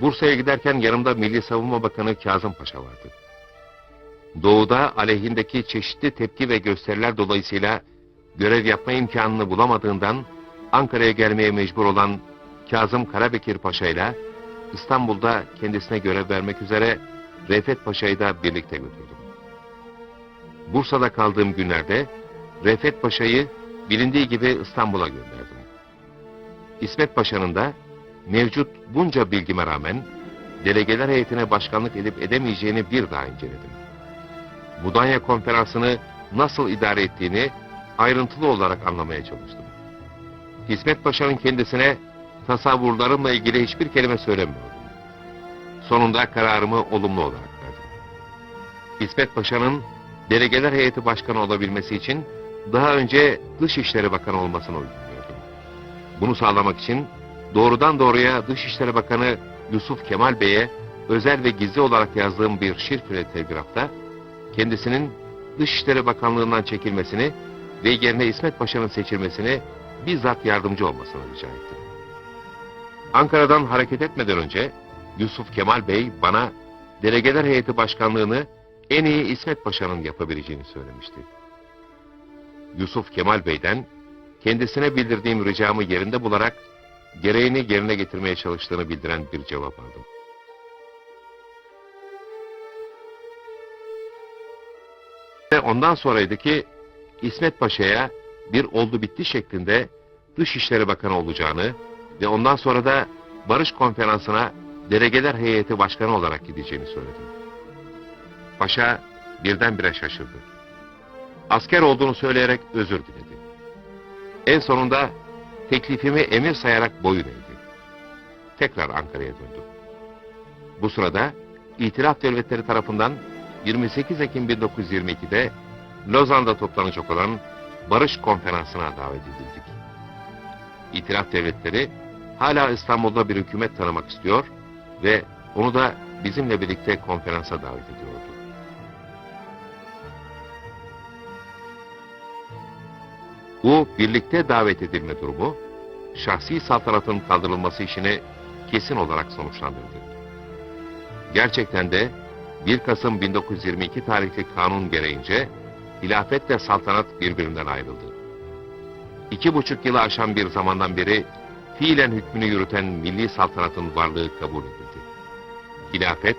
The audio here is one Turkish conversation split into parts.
Bursa'ya giderken yanımda Milli Savunma Bakanı Kazım Paşa vardı. Doğuda aleyhindeki çeşitli tepki ve gösteriler dolayısıyla görev yapma imkanını bulamadığından Ankara'ya gelmeye mecbur olan Kazım Karabekir Paşa ile İstanbul'da kendisine görev vermek üzere Refet Paşa'yı da birlikte götürdüm. Bursa'da kaldığım günlerde Refet Paşa'yı bilindiği gibi İstanbul'a gönderdim. İsmet Paşa'nın da mevcut bunca bilgime rağmen delegeler heyetine başkanlık edip edemeyeceğini bir daha inceledim. Mudanya konferansını nasıl idare ettiğini ayrıntılı olarak anlamaya çalıştım. İsmet Paşa'nın kendisine tasavvurlarımla ilgili hiçbir kelime söylemiyordum. Sonunda kararımı olumlu olarak verdim. İsmet Paşa'nın delegeler heyeti başkanı olabilmesi için daha önce Dışişleri Bakanı olmasını uyguluyordum. Bunu sağlamak için doğrudan doğruya Dışişleri Bakanı Yusuf Kemal Bey'e özel ve gizli olarak yazdığım bir şifre telgrafta kendisinin Dışişleri Bakanlığından çekilmesini ve yerine İsmet Paşa'nın seçilmesini bizzat yardımcı olmasını rica ettim. Ankara'dan hareket etmeden önce Yusuf Kemal Bey bana delegeler heyeti başkanlığını en iyi İsmet Paşa'nın yapabileceğini söylemişti. Yusuf Kemal Bey'den kendisine bildirdiğim ricamı yerinde bularak gereğini yerine getirmeye çalıştığını bildiren bir cevap aldım. Ve ondan sonraydı ki İsmet Paşa'ya bir oldu bitti şeklinde Dışişleri Bakanı olacağını ve ondan sonra da Barış Konferansı'na delegeler heyeti başkanı olarak gideceğini söyledim. Paşa birdenbire şaşırdı. Asker olduğunu söyleyerek özür diledi. En sonunda teklifimi emir sayarak boyun eğdi. Tekrar Ankara'ya döndü. Bu sırada İtilaf Devletleri tarafından 28 Ekim 1922'de Lozan'da toplanacak olan Barış Konferansı'na davet edildik. İtilaf Devletleri hala İstanbul'da bir hükümet tanımak istiyor ve onu da bizimle birlikte konferansa davet ediyordu. Bu birlikte davet edilme durumu şahsi saltanatın kaldırılması işini kesin olarak sonuçlandırdı. Gerçekten de 1 Kasım 1922 tarihli kanun gereğince hilafetle saltanat birbirinden ayrıldı. İki buçuk yılı aşan bir zamandan beri fiilen hükmünü yürüten milli saltanatın varlığı kabul edildi. Hilafet,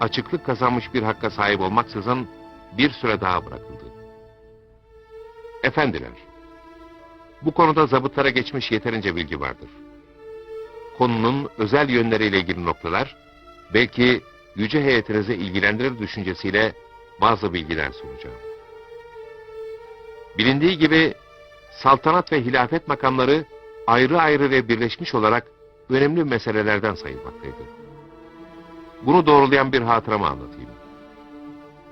açıklık kazanmış bir hakka sahip olmaksızın bir süre daha bırakıldı. Efendiler, bu konuda zabıtlara geçmiş yeterince bilgi vardır. Konunun özel yönleriyle ilgili noktalar, belki yüce heyetinizi ilgilendirir düşüncesiyle bazı bilgiler sunacağım. Bilindiği gibi saltanat ve hilafet makamları ayrı ayrı ve birleşmiş olarak önemli meselelerden sayılmaktaydı. Bunu doğrulayan bir hatıramı anlatayım.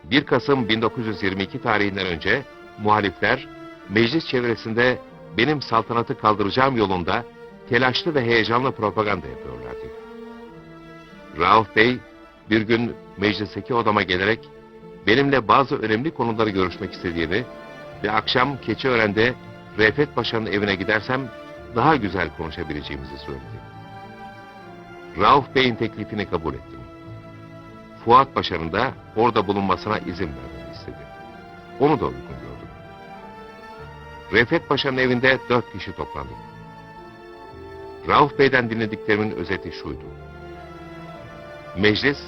1 Kasım 1922 tarihinden önce muhalifler meclis çevresinde benim saltanatı kaldıracağım yolunda telaşlı ve heyecanlı propaganda yapıyorlardı. Rauf Bey bir gün meclisteki odama gelerek benimle bazı önemli konuları görüşmek istediğini ve akşam Keçiören'de Refet Paşa'nın evine gidersem daha güzel konuşabileceğimizi söyledi. Rauf Bey'in teklifini kabul ettim. Fuat Paşa'nın da orada bulunmasına izin vermemi istedi. Onu da uygun gördüm. Refet Paşa'nın evinde dört kişi toplandık. Rauf Bey'den dinlediklerimin özeti şuydu. Meclis,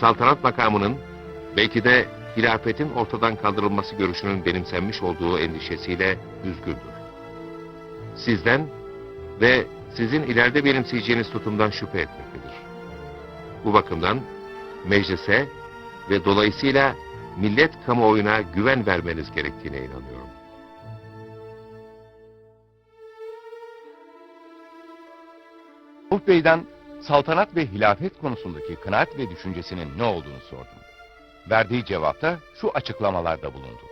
saltanat makamının belki de hilafetin ortadan kaldırılması görüşünün benimsenmiş olduğu endişesiyle üzgündür. Sizden ve sizin ileride benimseyeceğiniz tutumdan şüphe etmektedir. Bu bakımdan meclise ve dolayısıyla millet kamuoyuna güven vermeniz gerektiğine inanıyorum. Rauf Bey'den saltanat ve hilafet konusundaki kanaat ve düşüncesinin ne olduğunu sordum. Verdiği cevapta şu açıklamalarda bulundu.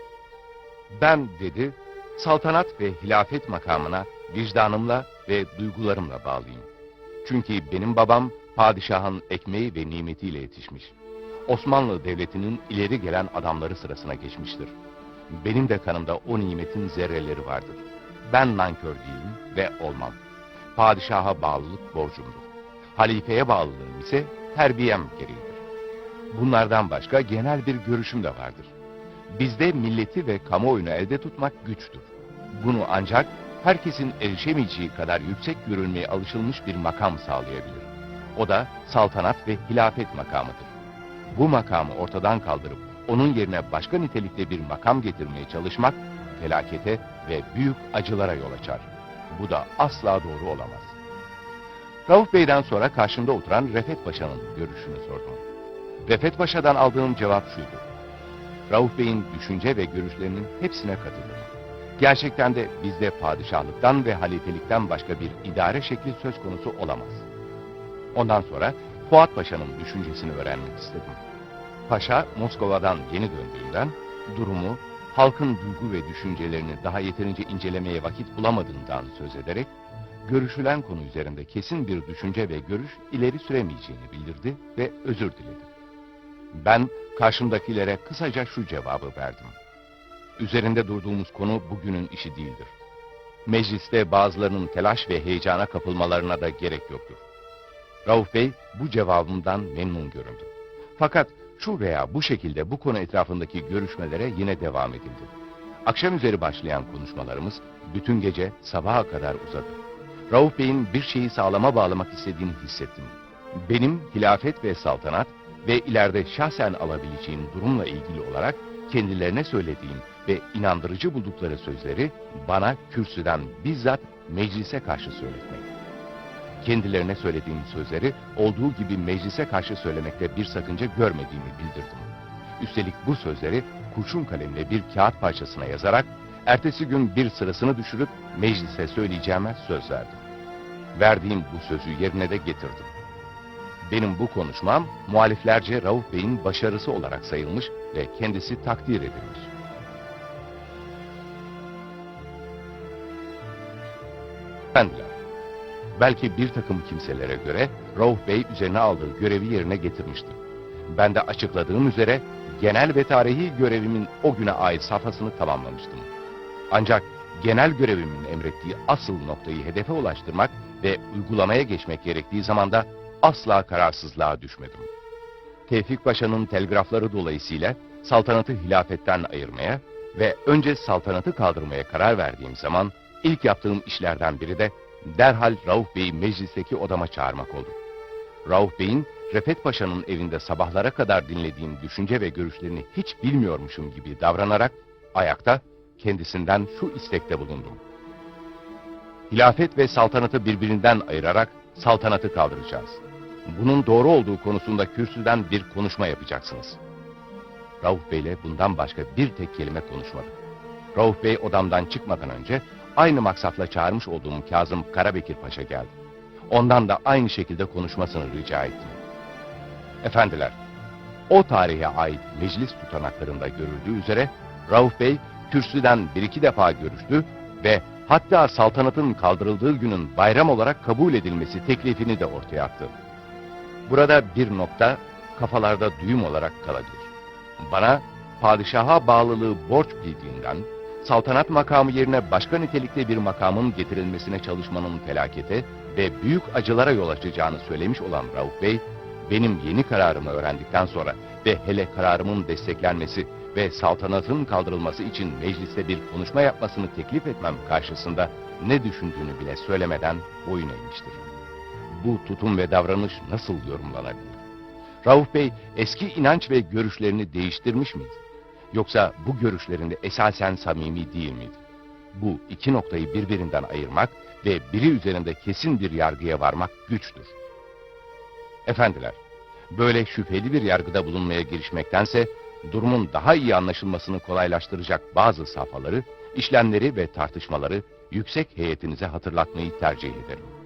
Ben dedi, saltanat ve hilafet makamına vicdanımla ve duygularımla bağlıyım. Çünkü benim babam padişahın ekmeği ve nimetiyle yetişmiş. Osmanlı Devleti'nin ileri gelen adamları sırasına geçmiştir. Benim de kanımda o nimetin zerreleri vardır. Ben nankör değilim ve olmam. Padişaha bağlılık borcumdur. halifeye bağlılığım ise terbiyem gereğidir. Bunlardan başka genel bir görüşüm de vardır. Bizde milleti ve kamuoyunu elde tutmak güçtür. Bunu ancak herkesin erişemeyeceği kadar yüksek görülmeye alışılmış bir makam sağlayabilir. O da saltanat ve hilafet makamıdır. Bu makamı ortadan kaldırıp onun yerine başka nitelikte bir makam getirmeye çalışmak felakete ve büyük acılara yol açar. Bu da asla doğru olamaz. Rauf Bey'den sonra karşımda oturan Refet Paşa'nın görüşünü sordum. Refet Paşa'dan aldığım cevap şuydu. Rauf Bey'in düşünce ve görüşlerinin hepsine katıldım. Gerçekten de bizde padişahlıktan ve halifelikten başka bir idare şekli söz konusu olamaz. Ondan sonra Fuat Paşa'nın düşüncesini öğrenmek istedim. Paşa Moskova'dan yeni döndüğünden durumu, halkın duygu ve düşüncelerini daha yeterince incelemeye vakit bulamadığından söz ederek, görüşülen konu üzerinde kesin bir düşünce ve görüş ileri süremeyeceğini bildirdi ve özür diledi. Ben karşımdakilere kısaca şu cevabı verdim. Üzerinde durduğumuz konu bugünün işi değildir. Mecliste bazılarının telaş ve heyecana kapılmalarına da gerek yoktur. Rauf Bey bu cevabımdan memnun göründü. Fakat şu veya bu şekilde bu konu etrafındaki görüşmelere yine devam edildi. Akşam üzeri başlayan konuşmalarımız bütün gece sabaha kadar uzadı. Rauf Bey'in bir şeyi sağlama bağlamak istediğini hissettim. Benim hilafet ve saltanat ve ileride şahsen alabileceğim durumla ilgili olarak kendilerine söylediğim ve inandırıcı buldukları sözleri bana kürsüden bizzat meclise karşı söyletmek. Kendilerine söylediğim sözleri olduğu gibi meclise karşı söylemekte bir sakınca görmediğimi bildirdim. Üstelik bu sözleri kurşun kalemle bir kağıt parçasına yazarak ertesi gün bir sırasını düşürüp meclise söyleyeceğime söz verdim. Verdiğim bu sözü yerine de getirdim. Benim bu konuşmam muhaliflerce Rauf Bey'in başarısı olarak sayılmış ve kendisi takdir edilmiş. Efendiler, belki bir takım kimselere göre Rauf Bey üzerine aldığı görevi yerine getirmiştir. Ben de açıkladığım üzere genel ve tarihi görevimin o güne ait safhasını tamamlamıştım. Ancak genel görevimin emrettiği asıl noktayı hedefe ulaştırmak ve uygulamaya geçmek gerektiği zaman da asla kararsızlığa düşmedim. Tevfik Paşa'nın telgrafları dolayısıyla saltanatı hilafetten ayırmaya ve önce saltanatı kaldırmaya karar verdiğim zaman ilk yaptığım işlerden biri de derhal Rauf Bey'i meclisteki odama çağırmak oldu. Rauf Bey'in Refet Paşa'nın evinde sabahlara kadar dinlediğim düşünce ve görüşlerini hiç bilmiyormuşum gibi davranarak ayakta kendisinden şu istekte bulundum. Hilafet ve saltanatı birbirinden ayırarak saltanatı kaldıracağız. Bunun doğru olduğu konusunda kürsüden bir konuşma yapacaksınız. Rauf Bey'le bundan başka bir tek kelime konuşmadı. Rauf Bey odamdan çıkmadan önce aynı maksatla çağırmış olduğum Kazım Karabekir Paşa geldi. Ondan da aynı şekilde konuşmasını rica ettim. Efendiler, o tarihe ait meclis tutanaklarında görüldüğü üzere Rauf Bey kürsüden bir iki defa görüştü ve hatta saltanatın kaldırıldığı günün bayram olarak kabul edilmesi teklifini de ortaya attı. Burada bir nokta kafalarda düğüm olarak kalabilir. Bana padişaha bağlılığı borç bildiğinden saltanat makamı yerine başka nitelikte bir makamın getirilmesine çalışmanın felakete ve büyük acılara yol açacağını söylemiş olan Rauf Bey, benim yeni kararımı öğrendikten sonra ve hele kararımın desteklenmesi ve saltanatın kaldırılması için mecliste bir konuşma yapmasını teklif etmem karşısında ne düşündüğünü bile söylemeden boyun eğmiştir. Bu tutum ve davranış nasıl yorumlanabilir? Rauf Bey eski inanç ve görüşlerini değiştirmiş miydi? Yoksa bu görüşlerinde esasen samimi değil miydi? Bu iki noktayı birbirinden ayırmak ve biri üzerinde kesin bir yargıya varmak güçtür. Efendiler, böyle şüpheli bir yargıda bulunmaya girişmektense, durumun daha iyi anlaşılmasını kolaylaştıracak bazı safhaları, işlemleri ve tartışmaları yüksek heyetinize hatırlatmayı tercih ederim.